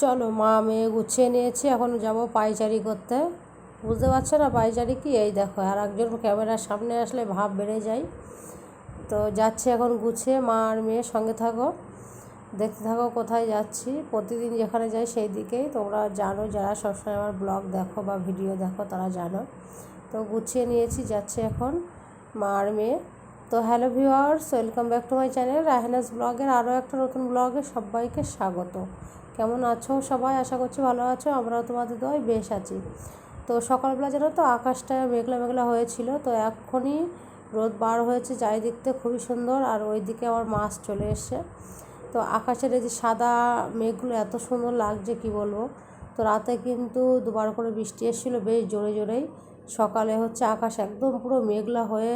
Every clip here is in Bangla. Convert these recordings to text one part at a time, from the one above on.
চলো মা মেয়ে গুছিয়ে নিয়েছি, এখন যাব পাইচারি করতে। বুঝতে পারছ না পাইচারি কি? এই দেখো আর একজন ক্যামেরার সামনে আসলে ভাব বেড়ে যায়। তো যাচ্ছি এখন গুছিয়ে, মা আর মেয়ে সঙ্গে থাকো। দেখতে থাকো কোথায় যাচ্ছি। প্রতিদিন যেখানে যাই সেই দিকেই। তোমরা জানো, যারা সবসময় আমার ব্লগ দেখো বা ভিডিও দেখো, তারা জানো। তো গুছিয়ে নিয়েছি, যাচ্ছি এখন মা আর মেয়ে। তো hello viewers, welcome back to my channel Rahenas ব্লগের আরও একটা নতুন ব্লগে সবাইকে স্বাগত। কেমন আছো সবাই? আশা করছি ভালো আছো, আমরাও তোমাদের দয় বেশ আছি। তো সকালবেলা জানো তো আকাশটা মেঘলা মেঘলা হয়েছিল, তো এখনই রোদ বার হয়েছে চারিদিকতে খুবই সুন্দর আর ওইদিকে আমার মাছ চলে এসছে। তো আকাশের এই যে সাদা মেঘগুলো এত সুন্দর লাগছে, কি বলব? তো রাতে কিন্তু দুবার করে বৃষ্টি এসেছিল, বেশ জোরে জোরেই। সকালে হচ্ছে আকাশ একদম পুরো মেঘলা হয়ে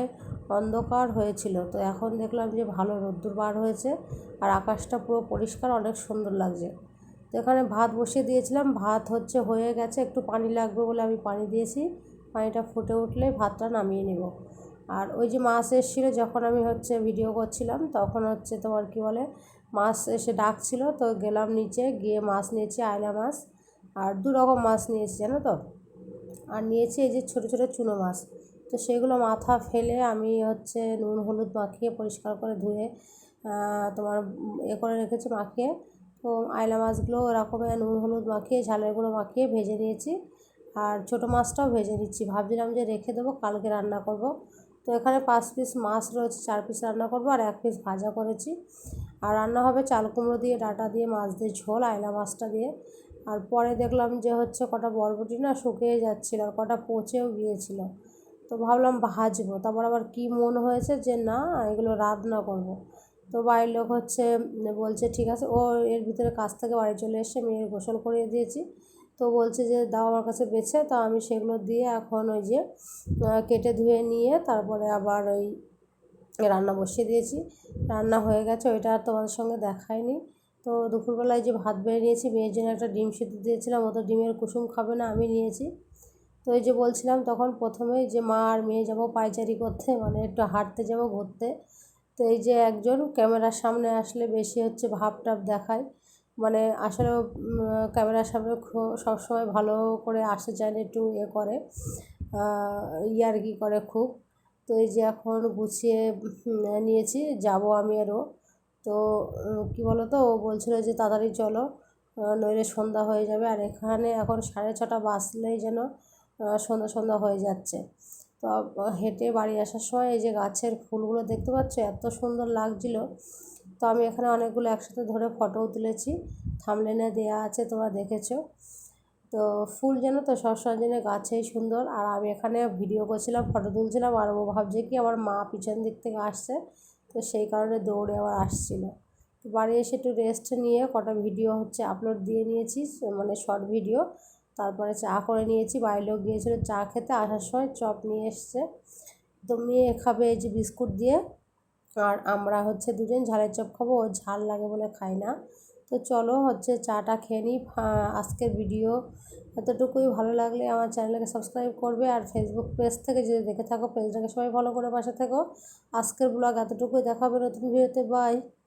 অন্ধকার হয়েছিল। তো এখন দেখলাম যে ভালো রোদ্দুর বার হয়েছে আর আকাশটা পুরো পরিষ্কার, অনেক সুন্দর লাগছে। তো এখানে ভাত বসিয়ে দিয়েছিলাম। ভাত হচ্ছে হয়ে গেছে, একটু পানি লাগবে বলে আমি পানি দিয়েছি। পানিটা ফুটে উঠলে ভাতটা নামিয়ে নেব। আর ওই যে মাছ এসেছিল, যখন আমি হচ্ছে ভিডিও করছিলাম, তখন হচ্ছে তোমার কি বলে, মাছ এসে ডাকছিল। তো গেলাম নিচে, গিয়ে মাছ নিয়েছি, আয়লা মাছ। আর দু রকম মাছ নিয়েছি, জানো তো? আর নিয়েছি এই যে ছোটো ছোটো চুনো মাছ। তো সেগুলো মাথা ফেলে আমি হচ্ছে নুন, হলুদ মাখিয়ে পরিষ্কার করে ধুয়ে তোমার এ করে রেখেছি মাখিয়ে। তো আয়লা মাছগুলো ওরকমই নুন, হলুদ মাখিয়ে, ঝালের গুঁড়ো মাখিয়ে ভেজে নিয়েছি। আর ছোটো মাছটাও ভেজে নিচ্ছি। ভাবছিলাম যে রেখে দেবো, কালকে রান্না করব। তো এখানে পাঁচ পিস মাছ রয়েছে, চার পিস রান্না করব আর এক পিস ভাজা করেছি। আর রান্না হবে চাল কুমড়ো দিয়ে, ডাটা দিয়ে, মাছ দিয়ে, ঝোল আয়লা মাছটা দিয়ে। আর পরে দেখলাম যে হচ্ছে কটা বরবটি না শুকিয়ে যাচ্ছিল, আর কটা পচেও গিয়েছিল। তো ভাবলাম ভাজবো। তারপর আবার কি মন হয়েছে যে না, এগুলো রান্না করব। তো বাড়ির লোক হচ্ছে, বলছে, ঠিক আছে। ও এর ভিতরে কাছ থেকে বাড়ি চলে এসে মেয়ের গোসল করিয়ে দিয়েছি। তো বলছে যে, দাও আমার কাছে বেছে। তো আমি সেগুলো দিয়ে এখন ওই যে কেটে ধুয়ে নিয়ে তারপরে আবার ওই রান্না বসিয়ে দিয়েছি। রান্না হয়ে গেছে, ওইটা আর তোমাদের সঙ্গে দেখায়নি তো দুপুরবেলায় যে ভাত বেড়ে নিয়েছি, মেয়ের জন্য একটা ডিম সিদ্ধ দিয়েছিলাম। ও তো ডিমের কুসুম খাবে না, আমি নিয়েছি। তো এই যে বলছিলাম তখন প্রথমেই যে মা আর মেয়ে যাব পাইচারি করতে মানে একটু হাঁটতে যাব ঘুরতে। তো এই যে একজন ক্যামেরার সামনে আসলে বেশি হচ্ছে ভাব টাপ দেখায়। মানে আসলে ক্যামেরার সামনে সবসময় ভালো করে আসতে চায় না একটু ইয়ে করে ইয়ার্কি করে খুব। তো এই যে এখন গুছিয়ে নিয়েছি, যাব আমি আরও। তো কী বলো তো ও বলছিল যে তাড়াতাড়ি চলো নইলে সন্ধ্যা হয়ে যাবে। আর এখানে এখন সাড়ে ছটা বাজলেই যেন সন্ধ্যা সন্ধ্যা হয়ে যাচ্ছে। তো হেঁটে বাড়ি আসার সময় এই যে গাছের ফুলগুলো দেখতে পাচ্ছ, এত সুন্দর লাগছিল। তো আমি এখানে অনেকগুলো একসাথে ধরে ফটোও তুলেছি। থামলেনে দেয়া আছে, তোমরা দেখেছ। তো ফুল যেন তো সবসময় জন্য গাছেই সুন্দর। আর আমি এখানে ভিডিও করছিলাম ফটো তুলছিলাম, আর ও ভাবছে কি আমার মা পিছন দিক থেকে আসছে। তো সেই কারণে দৌড়ে আবার আসছিল। তো বাড়ি এসে একটু রেস্ট নিয়ে কটা ভিডিও হচ্ছে আপলোড দিয়ে নিয়েছি মানে শর্ট ভিডিও তারপরে চা করে নিয়েছি, বাড়ির লোক গিয়েছিল চা খেতে, আসার সময় চপ নিয়ে এসছে। তো মেয়ে খাবে এই যে বিস্কুট দিয়ে। আর আমরা হচ্ছে দুজন ঝালের চপ খাব, ও ঝাল লাগে বলে খাই না। তো চলো হচ্ছে চাটা খেয়ে নিই। আজকের ভিডিও এতটুকুই। ভালো লাগলে আমার চ্যানেলকে সাবস্ক্রাইব করবে। আর ফেসবুক পেজ থেকে যদি দেখে থাকো পেজটাকে সবাই ফলো করে পাশে থেকো। আজকের ব্লগ এতটুকুই। দেখাবে নতুন ভিডিওতে বাই